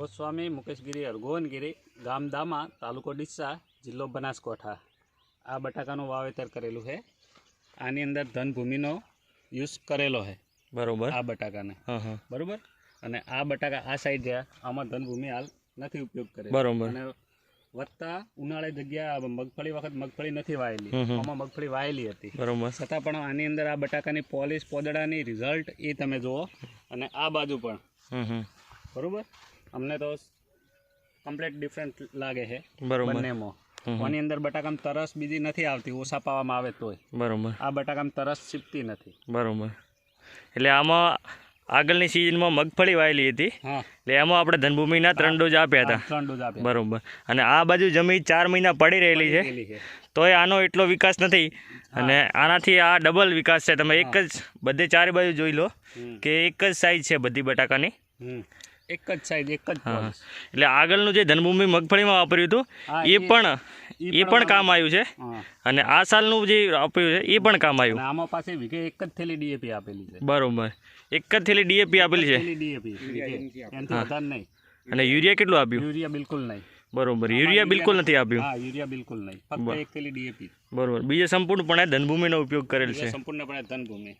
ગોસ્વામી મુકેશગીરી અરગોવનગીરી ગામ દામા તાલુકો ડીસા જિલ્લો બનાસકાંઠા. આ બટાકાનું વાવેતર કરેલું છે. આની અંદર ધનભૂમિનો યુઝ કરેલો છે. બરોબર. આ બટાકાને. બરોબર? અને આ બટાકા આ સાઈડ છે. આમાં ધનભૂમિ હાલ નથી ઉપયોગ કરે બરોબર. અને વત્તા ઉનાળે જગ્યા મગફળી વખત મગફળી નથી વાયેલી. આમાં મગફળી વાયેલી હતી. બરોબર. છતાં પણ આની અંદર આ બટાકાની પોલિશ પોદડાની રિઝલ્ટ એ તમે જુઓ. અને આ બાજુ પણ. બરોબર? અમને તો કમ્પ્લીટ ડિફરન્ટ લાગે છે બરોબર. બંનેમાં. આની અંદર બટાકામાં તરસ બીજી નથી આવતી ઓછા પાવામાં આવે તોય. બરોબર. આ બટાકામાં તરસ છીપતી નથી. બરોબર. એટલે આમાં આગળની સિઝનમાં મગફળી વાયેલી હતી. એટલે એમાં આપણે ધનભૂમિના ત્રણ ડોઝ આપ્યા હતા. ત્રણ ડોઝ આપ્યા. બરોબર. અને આ બાજુ જમીન ચાર મહિના પડી રહેલી છે. તો એ આનો એટલો વિકાસ નથી. અને આનાથી આ ડબલ વિકાસ છે. તમે એક જ બધે ચારે બાજુ જોઈ લો કે એક જ સાઈઝ છે બધી બટાકાની. એક જ સાઈઝ એક જ હા એટલે આગળનું જે ધનભૂમિ મગફળીમાં વાપર્યું હતું એ પણ એ પણ કામ આવ્યું છે. અને આ સાલનું જે આપ્યું છે એ પણ કામ આવ્યું. આમાં પાસે વીઘે એક જ થેલી ડીએપી આપેલી છે. બરોબર. એક જ થેલી ડીએપી આપેલી છે. ડીએપી એનાથી વધારે નહીં. અને યુરિયા કેટલું આપ્યું? યુરિયા બિલકુલ નહીં. બરોબર. યુરિયા બિલકુલ નથી આપ્યું. હા યુરિયા બિલકુલ નહીં. ફક્ત એક થેલી ડીએપી બરોબર. બીજે સંપૂર્ણપણે ધનભૂમિનો ઉપયોગ કરેલ છે. સંપૂર્ણપણે ધનભૂમિ.